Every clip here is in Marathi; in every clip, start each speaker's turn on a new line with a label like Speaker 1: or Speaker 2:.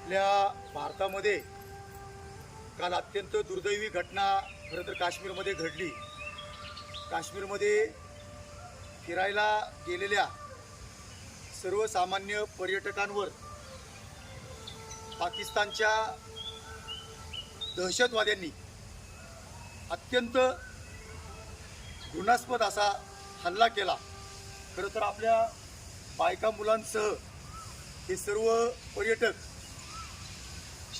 Speaker 1: आपल्या भारतामध्ये काल अत्यंत दुर्दैवी घटना खरं तर काश्मीरमध्ये घडली. काश्मीरमध्ये फिरायला गेलेल्या सर्वसामान्य पर्यटकांवर पाकिस्तानच्या दहशतवाद्यांनी अत्यंत घृणास्पद असा हल्ला केला. खरं तर आपल्या बायका मुलांसह हे सर्व पर्यटक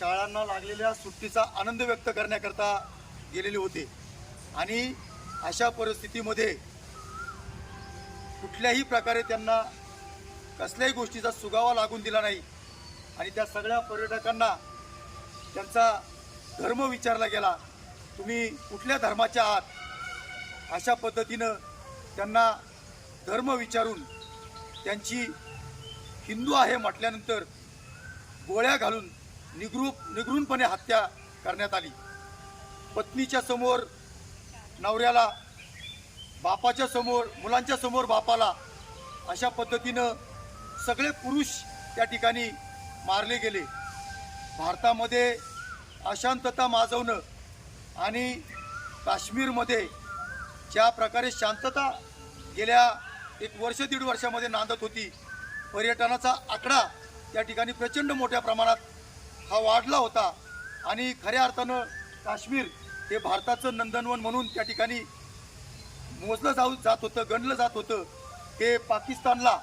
Speaker 1: शाळांना लागलेल्या सुट्टीचा आनंद व्यक्त करण्याकरता गेलेले होते. आणि अशा परिस्थितीमध्ये कुठल्याही प्रकारे त्यांना कसल्याही गोष्टीचा सुगावा लागून दिला नाही. आणि त्या सगळ्या पर्यटकांना त्यांचा धर्म विचारला गेला तुम्ही कुठल्या धर्माच्या आहात? अशा पद्धतीनं त्यांना धर्म विचारून त्यांची हिंदू आहे म्हटल्यानंतर गोळ्या घालून निगरूप निगरूनपणे हत्या करण्यात आली. पत्नीच्या समोर नवऱ्याला बापाच्या समोर मुलांच्या समोर बापाला अशा पद्धतीनं सगळे पुरुष त्या ठिकाणी मारले गेले. भारतामध्ये अशांतता माजवणं आणि काश्मीरमध्ये ज्या प्रकारे शांतता गेल्या एक वर्ष दीड वर्षामध्ये नांदत होती पर्यटनाचा आकडा त्या ठिकाणी प्रचंड मोठ्या प्रमाणात हा वाढला होता. आणि खऱ्या अर्थानं काश्मीर हे भारताचं नंदनवन म्हणून त्या ठिकाणी मोजलं जाऊ जात होतं गणलं जात होतं. ते पाकिस्तानला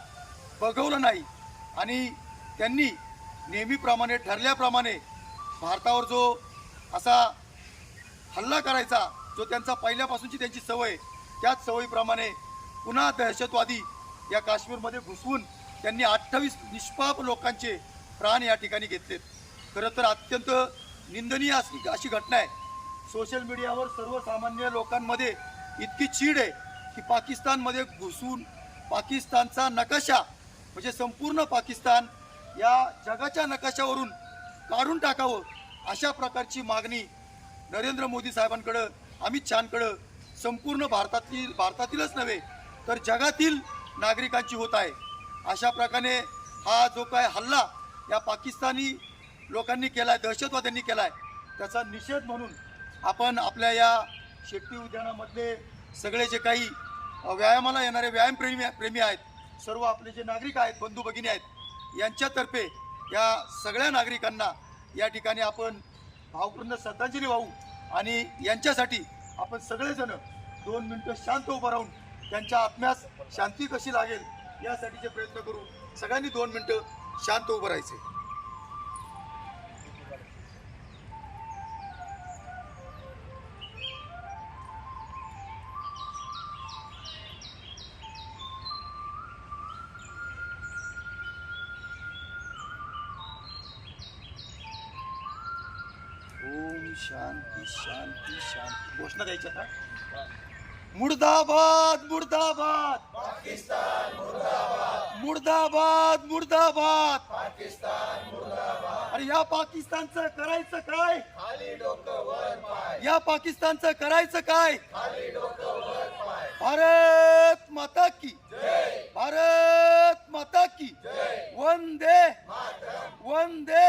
Speaker 1: बघवलं नाही. आणि त्यांनी नेहमीप्रमाणे ठरल्याप्रमाणे भारतावर जो असा हल्ला करायचा जो त्यांचा पहिल्यापासूनची त्यांची सवय त्याच सवयीप्रमाणे पुन्हा दहशतवादी या काश्मीरमध्ये घुसवून त्यांनी अठ्ठावीस निष्पाप लोकांचे प्राण या ठिकाणी घेतलेत. खरं तर अत्यंत निंदनीय अशी अशी घटना आहे. सोशल मीडियावर सर्वसामान्य लोकांमध्ये इतकी चीड आहे की पाकिस्तानमध्ये घुसून पाकिस्तानचा नकाशा म्हणजे संपूर्ण पाकिस्तान या जगाच्या नकाशावरून काढून टाकावं अशा प्रकारची मागणी नरेंद्र मोदी साहेबांकडं अमित शहाकडं संपूर्ण भारतातील भारतातीलच नव्हे तर जगातील नागरिकांची होत आहे. अशा प्रकारे हा जो काय हल्ला या पाकिस्तानी लोकांनी केला आहे दहशतवाद्यांनी केला आहे त्याचा निषेध म्हणून आपण आपल्या या शेट्टी उद्यानामधले सगळे जे काही व्यायामाला येणारे व्यायामप्रेमी प्रेमी आहेत सर्व आपले जे नागरिक आहेत बंधू भगिनी आहेत यांच्यातर्फे या सगळ्या नागरिकांना या ठिकाणी आपण भावपूर्ण श्रद्धांजली वाहू आणि यांच्यासाठी आपण सगळेजण दोन मिनटं शांत उभं राहून त्यांच्या आत्म्यास शांती कशी लागेल यासाठीचे प्रयत्न करू सगळ्यांनी दोन मिनटं शांत उभं राहायचे. शांती शांती शांती. घोषणा द्यायच्या का? मुर्दाबाद मुर्दाबाद. मुर्दाबाद मुर्दाबाद. अरे या पाकिस्तानचं करायचं काय? या पाकिस्तानचं करायचं काय? भारत माता की. भारत माता की. वंदे. वंदे. वंदे